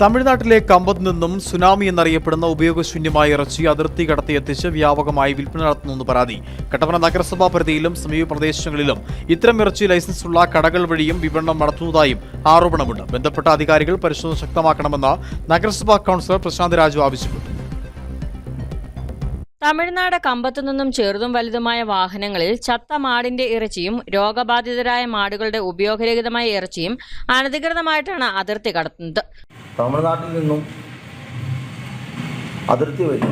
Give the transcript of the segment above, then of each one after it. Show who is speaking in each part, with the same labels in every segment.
Speaker 1: തമിഴ്നാട്ടിലെ കമ്പത്ത് നിന്നും സുനാമി എന്നറിയപ്പെടുന്ന ഉപയോഗശൂന്യമായ ഇറച്ചി അതിർത്തി കടത്തി എത്തിച്ച് വ്യാപകമായി വിൽപ്പന നടത്തുന്നു പരാതി. കട്ടപ്പന നഗരസഭാ പരിധിയിലും സമീപ പ്രദേശങ്ങളിലും ഇത്തരം ഇറച്ചി ലൈസൻസുള്ള കടകൾ വഴിയും വിപണനം നടത്തുന്നതായും ആരോപണമുണ്ട്. ബന്ധപ്പെട്ട അധികാരികൾ പരിശോധന ശക്തമാക്കണമെന്ന് നഗരസഭാ കൗൺസിലർ പ്രശാന്ത് രാജു ആവശ്യപ്പെട്ടു.
Speaker 2: തമിഴ്നാട് കമ്പത്തു നിന്നും ചെറുതും വലുതുമായ വാഹനങ്ങളിൽ ചത്ത മാടിന്റെ ഇറച്ചിയും രോഗബാധിതരായ മാടുകളുടെ ഉപയോഗരഹിതമായ ഇറച്ചിയും അനധികൃതമായിട്ടാണ് അതിർത്തി കടത്തുന്നത്.
Speaker 3: തമിഴ്നാട്ടിൽ നിന്നും അതിർത്തി വഴി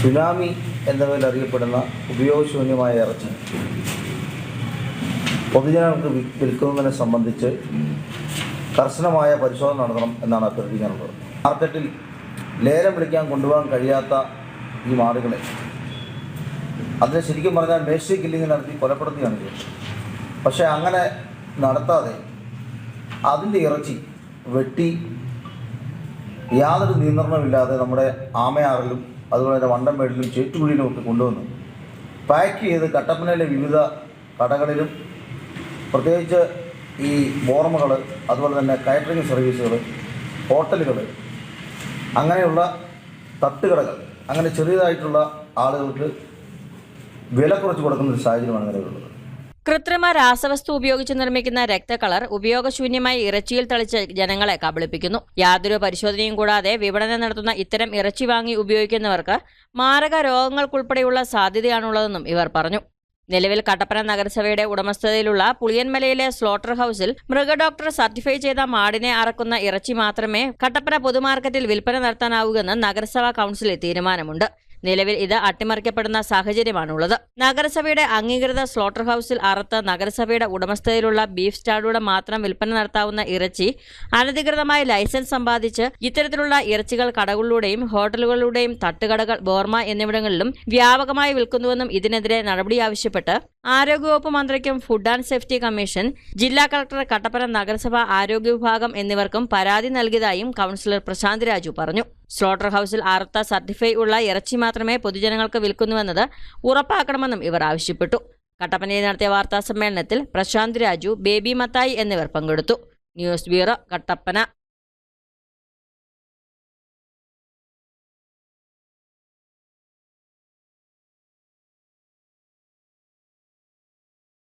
Speaker 3: സുനാമി എന്ന പേരിൽ അറിയപ്പെടുന്ന ഉപയോഗശൂന്യമായ ഇറച്ചി. പൊതുജനങ്ങൾക്ക് വിൽക്കുന്നതിനെ സംബന്ധിച്ച് കർശനമായ പരിശോധന നടത്തണം എന്നാണ് അഭ്യർത്ഥിക്കാനുള്ളത് മാർക്കറ്റിൽ ലേലം വിളിക്കാൻ കൊണ്ടുപോകാൻ കഴിയാത്ത ഈ മാടുകളെ അതിനെ ശരിക്കും പറഞ്ഞാൽ മേശി കില്ലിങ് നടത്തി കൊലപ്പെടുത്തുകയാണ് ചെയ്തത്. പക്ഷേ അങ്ങനെ നടത്താതെ അതിന്റെ ഇറച്ചി വെട്ടി യാതൊരു നിയന്ത്രണമില്ലാതെ നമ്മുടെ ആമയാറിലും അതുപോലെ തന്നെ വണ്ടംമേടിലും ചേറ്റുകുഴിയിലും ഒക്കെ കൊണ്ടുവന്നു. പാക്ക് ചെയ്ത് കട്ടപ്പനയിലെ വിവിധ കടകളിലും പ്രത്യേകിച്ച് ഈ ബോർമകൾ അതുപോലെ തന്നെ കാറ്ററിംഗ് സർവീസുകൾ ഹോട്ടലുകൾ അങ്ങനെയുള്ള തട്ടുകടകൾ അങ്ങനെ ചെറിയതായിട്ടുള്ള ആളുകൾക്ക് വില കുറച്ച് കൊടുക്കുന്ന ഒരു സാഹചര്യമാണ് നിലവിലുള്ളത്.
Speaker 2: കൃത്രിമ രാസവസ്തു ഉപയോഗിച്ച് നിർമ്മിക്കുന്ന രക്തകളർ ഉപയോഗശൂന്യമായി ഇറച്ചിയിൽ തളിച്ച് ജനങ്ങളെ കബളിപ്പിക്കുന്നു. യാതൊരു പരിശോധനയും കൂടാതെ വിപണനം നടത്തുന്ന ഇത്തരം ഇറച്ചി വാങ്ങി ഉപയോഗിക്കുന്നവർക്ക് മാരക രോഗങ്ങൾക്കുൾപ്പെടെയുള്ള സാധ്യതയാണുള്ളതെന്നും ഇവർ പറഞ്ഞു. നിലവിൽ കട്ടപ്പന നഗരസഭയുടെ ഉടമസ്ഥതയിലുള്ള പുളിയൻമലയിലെ സ്ലോട്ടർ ഹൌസിൽ മൃഗഡോക്ടർ സർട്ടിഫൈ ചെയ്ത മാടിനെ അറക്കുന്ന ഇറച്ചി മാത്രമേ കട്ടപ്പന പൊതുമാർക്കറ്റിൽ വിൽപ്പന നടത്താനാവൂവെന്ന് നഗരസഭാ കൗൺസിലിൽ തീരുമാനമുണ്ട്. നിലവിൽ ഇത് അട്ടിമറിക്കപ്പെടുന്ന സാഹചര്യമാണുള്ളത്. നഗരസഭയുടെ അംഗീകൃത സ്ലോട്ടർ ഹൌസിൽ അറുത്ത് നഗരസഭയുടെ ഉടമസ്ഥതയിലുള്ള ബീഫ് സ്റ്റാളിലൂടെ മാത്രം വിൽപ്പന നടത്താവുന്ന ഇറച്ചി അനധികൃതമായി ലൈസൻസ് സമ്പാദിച്ച് ഇത്തരത്തിലുള്ള ഇറച്ചികൾ കടകളിലൂടെയും ഹോട്ടലുകളിലൂടെയും തട്ടുകടകൾ ബോർമ എന്നിവിടങ്ങളിലും വ്യാപകമായി വിൽക്കുന്നുവെന്നും ഇതിനെതിരെ നടപടി ആവശ്യപ്പെട്ട് ആരോഗ്യവകുപ്പ് മന്ത്രിക്കും ഫുഡ് ആൻഡ് സേഫ്റ്റി കമ്മീഷൻ ജില്ലാ കളക്ടർ കട്ടപ്പന നഗരസഭ ആരോഗ്യ വിഭാഗം എന്നിവർക്കും പരാതി നൽകിയതായും കൌൺസിലർ പ്രശാന്ത് രാജു പറഞ്ഞു. സ്ലോട്ടർ ഹൌസിൽ അറുത്ത സർട്ടിഫൈ ഉള്ള ഇറച്ചി മാത്രമേ പൊതുജനങ്ങൾക്ക് വിൽക്കുന്നുവെന്നത് ഉറപ്പാക്കണമെന്നും ഇവർ ആവശ്യപ്പെട്ടു. കട്ടപ്പനയിൽ നടത്തിയ വാർത്താ സമ്മേളനത്തിൽ പ്രശാന്ത് രാജു ബേബി മത്തായി എന്നിവർ പങ്കെടുത്തു. News bureau Kattappana.